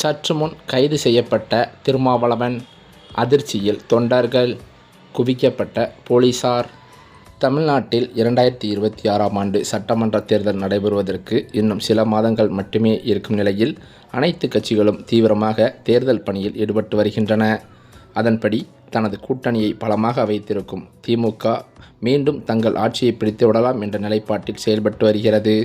சற்று முன் கைது செய்யப்பட்ட திருமாவளவன் அதிர்ச்சியில் தொண்டர்கள் குவிக்கப்பட்ட போலீசார். தமிழ்நாட்டில் இரண்டாயிரத்தி இருபத்தி ஆறாம் ஆண்டு சட்டமன்ற தேர்தல் நடைபெறுவதற்கு இன்னும் சில மாதங்கள் மட்டுமே இருக்கும் நிலையில் அனைத்து கட்சிகளும் தீவிரமாக தேர்தல் பணியில் ஈடுபட்டு வருகின்றன. அதன்படி தனது கூட்டணியை பலமாக வைத்திருக்கும் திமுக மீண்டும் தங்கள் ஆட்சியை பிடித்து விடலாம் என்ற நிலைப்பாட்டில் செயல்பட்டு வருகிறது.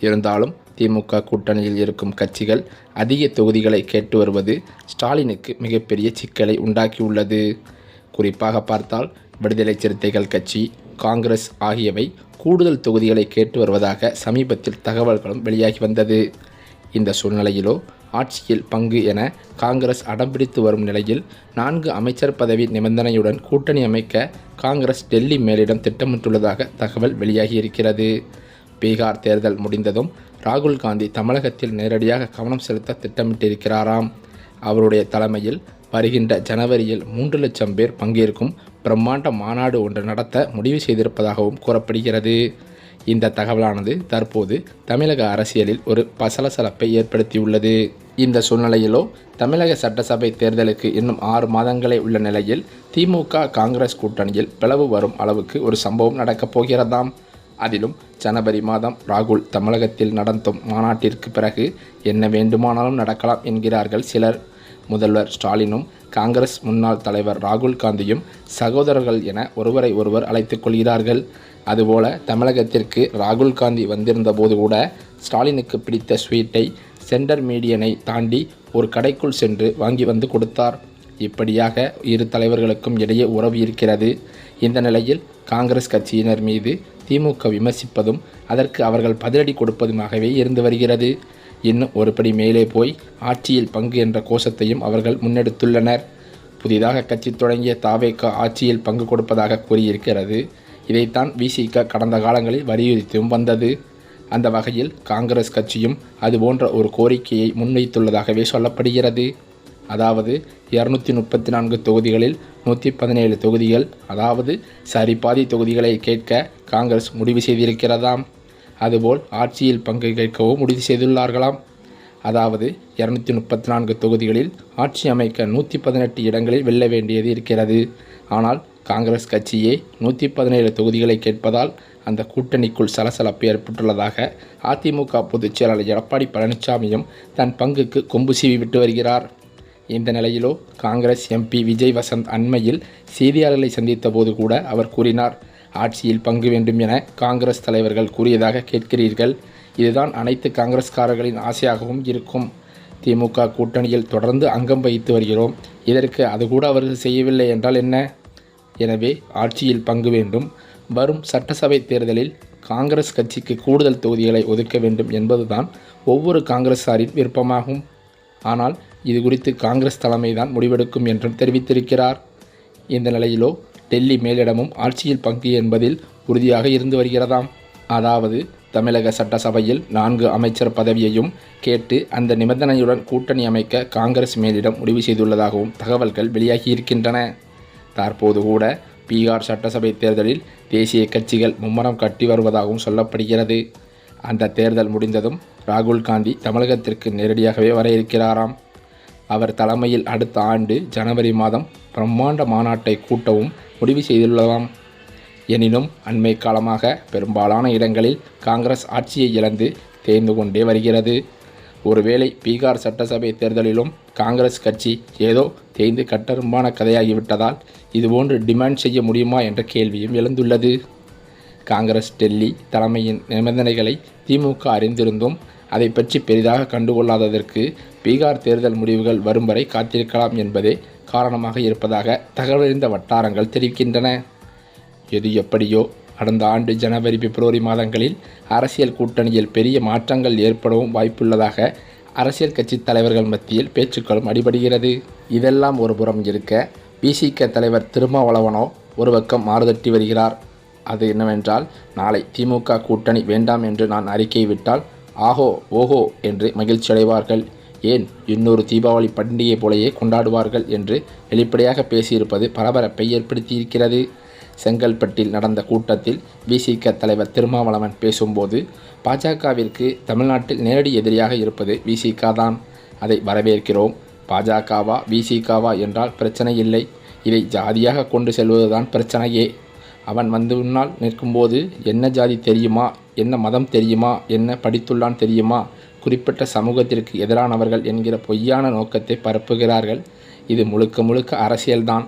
இருந்தாலும் திமுக கூட்டணியில் இருக்கும் கட்சிகள் அதிக தொகுதிகளை கேட்டு வருவது ஸ்டாலினுக்கு மிகப்பெரிய சிக்கலை உண்டாக்கியுள்ளது. குறிப்பாக பார்த்தால் விடுதலை சிறுத்தைகள் கட்சி காங்கிரஸ் ஆகியவை கூடுதல் தொகுதிகளை கேட்டு வருவதாக சமீபத்தில் தகவல்களும் வெளியாகி வந்தது. இந்த சூழ்நிலையிலோ ஆட்சியில் பங்கு என காங்கிரஸ் அடம்பிடித்து வரும் நிலையில் நான்கு அமைச்சர் பதவி நிபந்தனையுடன் கூட்டணி அமைக்க காங்கிரஸ் டெல்லி மேலிடம் திட்டமிட்டுள்ளதாக தகவல் வெளியாகியிருக்கிறது. பீகார் தேர்தல் முடிந்ததும் ராகுல் காந்தி தமிழகத்தில் நேரடியாக கவனம் செலுத்த திட்டமிட்டிருக்கிறாராம். அவருடைய தலைமையில் வருகின்ற ஜனவரியில் மூன்று லட்சம் பேர் பங்கேற்கும் பிரம்மாண்ட மாநாடு ஒன்று நடத்த முடிவு செய்திருப்பதாகவும் கூறப்படுகிறது. இந்த தகவலானது தற்போது தமிழக அரசியலில் ஒரு பசலசலப்பை ஏற்படுத்தியுள்ளது. இந்த சூழ்நிலையிலோ தமிழக சட்டசபை தேர்தலுக்கு இன்னும் ஆறு மாதங்களே உள்ள நிலையில் திமுக காங்கிரஸ் கூட்டணியில் பிளவு வரும் அளவுக்கு ஒரு சம்பவம் நடக்கப் போகிறதாம். அதிலும் ஜனவரி மாதம் ராகுல் தமிழகத்தில் நடந்தும் மாநாட்டிற்கு பிறகு என்ன வேண்டுமானாலும் நடக்கலாம் என்கிறார்கள் சிலர். முதல்வர் ஸ்டாலினும் காங்கிரஸ் முன்னாள் தலைவர் ராகுல் காந்தியும் சகோதரர்கள் என ஒருவரை ஒருவர் அழைத்துக் கொள்கிறார்கள். அதுபோல தமிழகத்திற்கு ராகுல் காந்தி வந்திருந்த போது கூட ஸ்டாலினுக்கு பிடித்த ஸ்வீட்டை சென்டர் மீடியனை தாண்டி ஒரு கடைக்குள் சென்று வாங்கி வந்து கொடுத்தார். இப்படியாக இரு தலைவர்களுக்கும் இடையே உறவு இருக்கிறது. இந்த நிலையில் காங்கிரஸ் கட்சியினர் மீது திமுக விமர்சிப்பதும் அதற்கு அவர்கள் பதிலடி கொடுப்பதுமாகவே இருந்து வருகிறது. இன்னும் ஒருபடி மேலே போய் ஆட்சியில் பங்கு என்ற கோஷத்தையும் அவர்கள் முன்னெடுத்துள்ளனர். புதிதாக கட்சி தொடங்கிய தாவேக்கா ஆட்சியில் பங்கு கொடுப்பதாக கூறியிருக்கிறது. இதைத்தான் விசிக கடந்த காலங்களில் வலியுறுத்தியும் வந்தது. அந்த வகையில் காங்கிரஸ் கட்சியும் அதுபோன்ற ஒரு கோரிக்கையை முன்வைத்துள்ளதாகவே சொல்லப்படுகிறது. அதாவது இரநூத்தி முப்பத்தி நான்கு தொகுதிகளில் நூற்றி பதினேழு தொகுதிகள் அதாவது சரிபாதி தொகுதிகளை கேட்க காங்கிரஸ் முடிவு செய்திருக்கிறதாம். அதுபோல் ஆட்சியில் பங்கு கேட்கவும் முடிவு செய்துள்ளார்களாம். அதாவது இரநூத்தி முப்பத்தி நான்கு தொகுதிகளில் ஆட்சி அமைக்க நூற்றி பதினெட்டு இடங்களில் வெல்ல வேண்டியது இருக்கிறது. ஆனால் காங்கிரஸ் கட்சியே நூற்றி பதினேழு தொகுதிகளை கேட்பதால் அந்த கூட்டணிக்குள் சலசலப்பு ஏற்பட்டுள்ளதாக அதிமுக பொதுச் செயலாளர் எடப்பாடி பழனிசாமியும் தன் பங்குக்கு கொம்பு சீவி விட்டு வருகிறார். இந்த நிலையிலோ காங்கிரஸ் எம்பி விஜய் வசந்த் அண்மையில் செய்தியாளர்களை சந்தித்த போது கூட அவர் கூறினார் ஆட்சியில் பங்கு வேண்டும் என காங்கிரஸ் தலைவர்கள் கூறியதாக கேட்கிறீர்கள். இதுதான் அனைத்து காங்கிரஸ்காரர்களின் ஆசையாகவும் இருக்கும். திமுக கூட்டணியில் தொடர்ந்து அங்கம் வகித்து வருகிறோம். இதற்கு அது கூட அவர்கள் செய்யவில்லை என்றால் என்ன? எனவே ஆட்சியில் பங்கு வேண்டும். வரும் சட்டசபை தேர்தலில் காங்கிரஸ் கட்சிக்கு கூடுதல் தொகுதிகளை ஒதுக்க வேண்டும் என்பதுதான் ஒவ்வொரு காங்கிரஸாரின் விருப்பமாகும். ஆனால் இது குறித்து காங்கிரஸ் தலைமைதான் முடிவெடுக்கும் என்றும் தெரிவித்திருக்கிறார். இந்த நிலையிலோ டெல்லி மேலிடமும் ஆட்சியில் பங்கு என்பதில் உறுதியாக இருந்து வருகிறதாம். அதாவது தமிழக சட்டசபையில் நான்கு அமைச்சர் பதவியையும் கேட்டு அந்த நிபந்தனையுடன் கூட்டணி அமைக்க காங்கிரஸ் மேலிடம் முடிவு செய்துள்ளதாகவும் தகவல்கள் வெளியாகியிருக்கின்றன. தற்போது கூட பீகார் சட்டசபை தேர்தலில் தேசிய கட்சிகள் மும்மரம் கட்டி வருவதாகவும் சொல்லப்படுகிறது. அந்த தேர்தல் முடிந்ததும் ராகுல் காந்தி தமிழகத்திற்கு நேரடியாகவே வர இருக்கிறாராம். அவர் தலைமையில் அடுத்த ஆண்டு ஜனவரி மாதம் பிரம்மாண்ட மாநாட்டை கூட்டவும் முடிவு செய்துள்ளதாம். எனினும் அண்மை காலமாக பெரும்பாலான இடங்களில் காங்கிரஸ் ஆட்சியை இழந்து தேர்ந்து கொண்டே வருகிறது. ஒருவேளை பீகார் சட்டசபை தேர்தலிலும் காங்கிரஸ் கட்சி ஏதோ தேய்ந்து கட்டரும்பான கதையாகிவிட்டதால் இதுபோன்று டிமாண்ட் செய்ய முடியுமா என்ற கேள்வியும் எழுந்துள்ளது. காங்கிரஸ் டெல்லி தலைமையின் நிபந்தனைகளை திமுக அறிந்திருந்தும் அதை பற்றி பெரிதாக கண்டுகொள்ளாததற்கு பீகார் தேர்தல் முடிவுகள் வரும் வரை காத்திருக்கலாம் என்பதே காரணமாக இருப்பதாக தகவலறிந்த வட்டாரங்கள் தெரிவிக்கின்றன. எது எப்படியோ கடந்த ஆண்டு ஜனவரி பிப்ரவரி மாதங்களில் அரசியல் கூட்டணியில் பெரிய மாற்றங்கள் ஏற்படவும் வாய்ப்புள்ளதாக அரசியல் கட்சி தலைவர்கள் மத்தியில் பேச்சுக்களும் அடிபடுகிறது. இதெல்லாம் ஒரு புறம் இருக்க பிசிக தலைவர் திருமாவளவனோ ஒரு பக்கம் மாறுதட்டி வருகிறார். அது என்னவென்றால் நாளை திமுக கூட்டணி வேண்டாம் என்று நான் அறிக்கை விட்டால் ஆஹோ ஓஹோ என்று மகிழ்ச்சி அடைவார்கள் ஏன் இன்னொரு தீபாவளி பண்டிகை போலேயே கொண்டாடுவார்கள் என்று வெளிப்படையாக பேசியிருப்பது பரபரப்பை ஏற்படுத்தியிருக்கிறது. செங்கல்பட்டில் நடந்த கூட்டத்தில் விசிக தலைவர் திருமாவளவன் பேசும்போது பாஜகவிற்கு தமிழ்நாட்டில் நேரடி எதிரியாக இருப்பது விசிக தான். அதை வரவேற்கிறோம். பாஜகவா விசிகாவா என்றால் பிரச்சனை இல்லை. இதை ஜாதியாக கொண்டு செல்வதுதான் பிரச்சனையே. அவன் வந்து முன்னால் நிற்கும்போது என்ன ஜாதி தெரியுமா? என்ன மதம் தெரியுமா? என்ன படித்துள்ளான் தெரியுமா? குறிப்பிட்ட சமூகத்திற்கு எதிரானவர்கள் என்கிற பொய்யான நோக்கத்தை பரப்புகிறார்கள். இது முழுக்க முழுக்க அரசியல்தான்.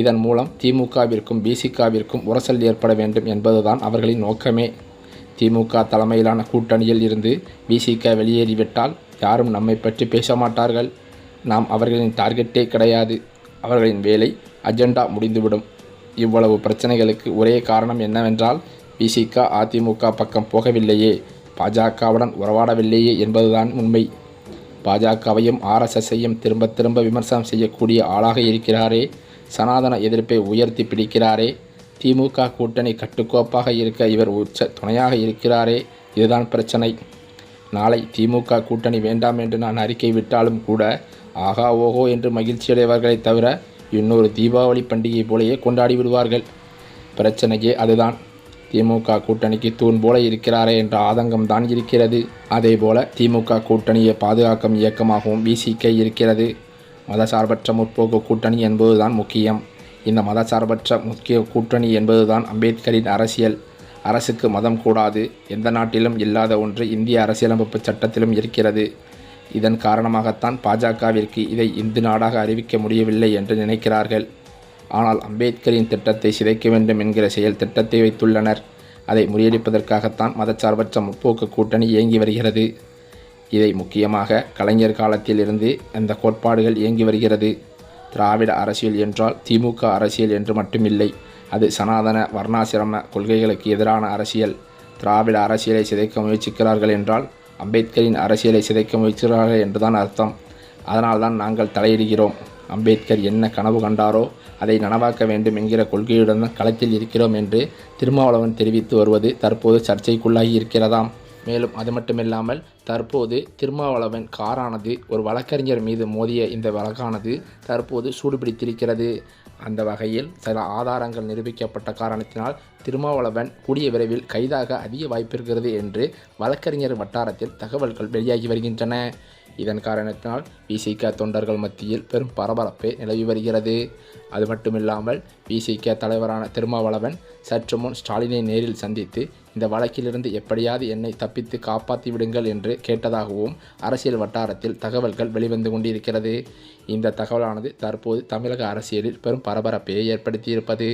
இதன் மூலம் திமுகவிற்கும் பிசிகாவிற்கும் உரசல் ஏற்பட வேண்டும் என்பதுதான் அவர்களின் நோக்கமே. திமுக தலைமையிலான கூட்டணியில் இருந்து பிசிக வெளியேறிவிட்டால் யாரும் நம்மை பற்றி பேச மாட்டார்கள். நாம் அவர்களின் டார்கெட்டே கிடையாது. அவர்களின் வேலை அஜெண்டா முடிந்துவிடும். இவ்வளவு பிரச்சனைகளுக்கு ஒரே காரணம் என்னவென்றால் பிசிக அதிமுக பக்கம் போகவில்லையே. பாஜகவுடன் உறவாடவில்லையே என்பதுதான் உண்மை. பாஜகவையும் ஆர்எஸ்எஸ்ஸையும் திரும்ப திரும்ப விமர்சனம் செய்யக்கூடிய ஆளாக இருக்கிறாரே. சனாதன எதிர்ப்பை உயர்த்தி பிடிக்கிறாரே. திமுக கூட்டணி கட்டுக்கோப்பாக இருக்க இவர் உச்ச துணையாக இருக்கிறாரே. இதுதான் பிரச்சனை. நாளை திமுக கூட்டணி வேண்டாம் என்று நான் அறிக்கை விட்டாலும் கூட ஆகா ஓஹோ என்று மகிழ்ச்சியடைவார்களே தவிர இன்னொரு தீபாவளி பண்டிகை போலேயே கொண்டாடி விடுவார்கள். பிரச்சனையே அதுதான். திமுக கூட்டணிக்கு தூண் போல இருக்கிறாரே என்ற ஆதங்கம் தான் இருக்கிறது. அதேபோல திமுக கூட்டணியை பாதுகாக்கும் இயக்கமாகவும் விசிக இருக்கிறது. மதசார்பற்ற முற்போக்கு கூட்டணி என்பதுதான் முக்கியம். இந்த மதசார்பற்ற முக்கிய கூட்டணி என்பதுதான் அம்பேத்கரின் அரசியல். அரசுக்கு மதம் கூடாது. எந்த நாட்டிலும் இல்லாத ஒன்று இந்திய அரசியலமைப்பு சட்டத்திலும் இருக்கிறது. இதன் காரணமாகத்தான் பாஜகவிற்கு இதை இந்து நாடாக அறிவிக்க முடியவில்லை என்று நினைக்கிறார்கள். ஆனால் அம்பேத்கரின் திட்டத்தை சிதைக்க வேண்டும் என்கிற செயல் திட்டத்தை வைத்துள்ளனர். அதை முறியடிப்பதற்காகத்தான் மதச்சார்பற்ற முற்போக்கு கூட்டணி இயங்கி வருகிறது. இதை முக்கியமாக கலைஞர் காலத்தில் இருந்து அந்த கோட்பாடுகள் இயங்கி வருகிறது. திராவிட அரசியல் என்றால் திமுக அரசியல் என்று மட்டுமில்லை அது சனாதன வர்ணாசிரம கொள்கைகளுக்கு எதிரான அரசியல். திராவிட அரசியலை சிதைக்க முயற்சிக்கிறார்கள் என்றால் அம்பேத்கரின் அரசியலை சிதைக்க முயற்சிக்கிறார்கள் என்றுதான் அர்த்தம். அதனால்தான் நாங்கள் தலையிடுகிறோம். அம்பேத்கர் என்ன கனவு கண்டாரோ அதை நனவாக்க வேண்டும் என்கிற கொள்கையுடன் தான் களத்தில் இருக்கிறோம் என்று திருமாவளவன் தெரிவித்து வருவது தற்போது சர்ச்சைக்குள்ளாகி இருக்கிறதாம். மேலும் அது மட்டுமில்லாமல் தற்போது திருமாவளவன் காரானது ஒரு வழக்கறிஞர் மீது மோதிய இந்த வழக்கானது தற்போது சூடுபிடித்திருக்கிறது. அந்த வகையில் சில ஆதாரங்கள் நிரூபிக்கப்பட்ட காரணத்தினால் திருமாவளவன் கூடிய விரைவில் கைதாக அதிக வாய்ப்பிருக்கிறது என்று வழக்கறிஞர் வட்டாரத்தில் தகவல்கள் வெளியாகி வருகின்றன. இதன் காரணத்தினால் விசிக தொண்டர்கள் மத்தியில் பெரும் பரபரப்பே நிலவி வருகிறது. அது மட்டுமில்லாமல் விசிக தலைவரான திருமாவளவன் சற்று முன் ஸ்டாலினை நேரில் சந்தித்து இந்த வழக்கிலிருந்து எப்படியாவது என்னை தப்பித்து காப்பாற்றி விடுங்கள் என்று கேட்டதாகவும் அரசியல் வட்டாரத்தில் தகவல்கள் வெளிவந்து கொண்டிருக்கிறது. இந்த தகவலானது தற்போது தமிழக அரசியலில் பெரும் பரபரப்பை ஏற்படுத்தியிருப்பது.